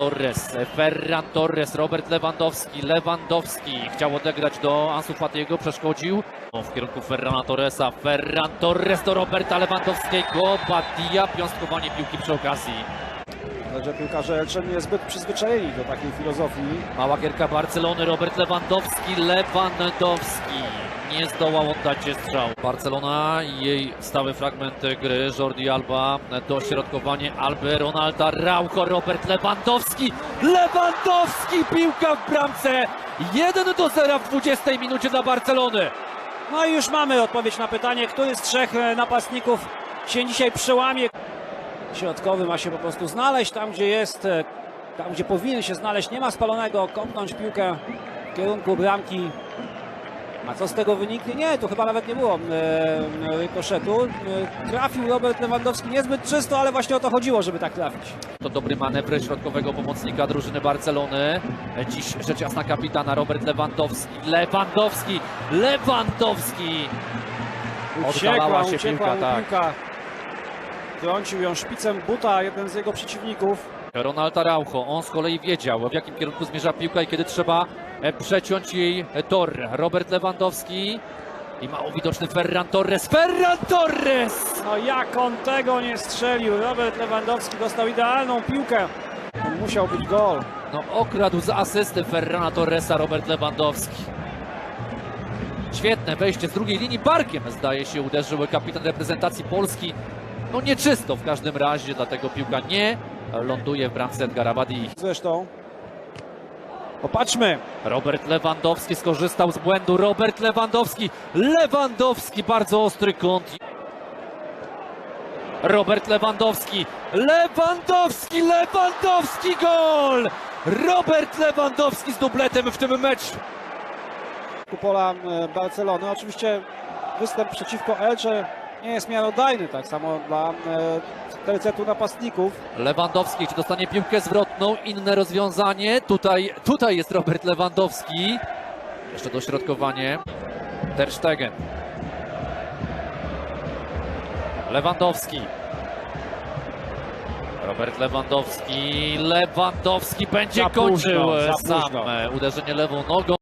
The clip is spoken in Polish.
Torres, Ferran Torres, Robert Lewandowski, Lewandowski. Chciał odegrać do Ansu Fatiego, przeszkodził. O, w kierunku Ferrana Torresa, Ferran Torres do Roberta Lewandowskiego, Badia, piąstkowanie piłki przy okazji. Także piłkarze Elcze nie zbyt przyzwyczajeni do takiej filozofii. Mała gierka Barcelony, Robert Lewandowski, Lewandowski nie zdołał oddać się strzał. Barcelona i jej stały fragment gry, Jordi Alba, dośrodkowanie Alby, Ronalda, Raucho, Robert Lewandowski, Lewandowski, piłka w bramce, 1 do 0 w 20 minucie dla Barcelony. No i już mamy odpowiedź na pytanie, który z trzech e, napastników się dzisiaj przełamie. Środkowy ma się po prostu znaleźć tam, gdzie jest, e, tam, gdzie powinien się znaleźć. Nie ma spalonego, kopnąć piłkę w kierunku bramki. A co z tego wyniknie? Nie, tu chyba nawet nie było e, rykoszetu. E, trafił Robert Lewandowski niezbyt czysto, ale właśnie o to chodziło, żeby tak trafić. To dobry manewr środkowego pomocnika drużyny Barcelony. Dziś rzecz jasna kapitana Robert Lewandowski. Lewandowski, Lewandowski. Oddalała się uciekła piłka, tak. piłka. Trącił ją szpicem buta jeden z jego przeciwników. Ronald Araujo, on z kolei wiedział w jakim kierunku zmierza piłka i kiedy trzeba e, przeciąć jej tor. Robert Lewandowski i mało widoczny Ferran Torres. Ferran Torres! No jak on tego nie strzelił? Robert Lewandowski dostał idealną piłkę. Musiał być gol. No okradł z asysty Ferrana Torresa Robert Lewandowski. Świetne wejście z drugiej linii barkiem zdaje się uderzył kapitan reprezentacji Polski. No nieczysto w każdym razie, dlatego piłka nie ląduje w bramce Edgara Badii. Zresztą. Popatrzmy. Robert Lewandowski skorzystał z błędu. Robert Lewandowski. Lewandowski, bardzo ostry kąt. Robert Lewandowski. Lewandowski, Lewandowski gol! Robert Lewandowski z dubletem w tym meczu. Kupola e, Barcelony. Oczywiście występ przeciwko Elche nie jest miarodajny. Tak samo dla e, tercetu napastników. Lewandowski, czy dostanie piłkę zwrotną? Inne rozwiązanie. Tutaj, tutaj jest Robert Lewandowski. Jeszcze dośrodkowanie. Ter Stegen. Lewandowski. Robert Lewandowski. Lewandowski będzie Za późno, kończył za sam późno. e, uderzenie lewą nogą.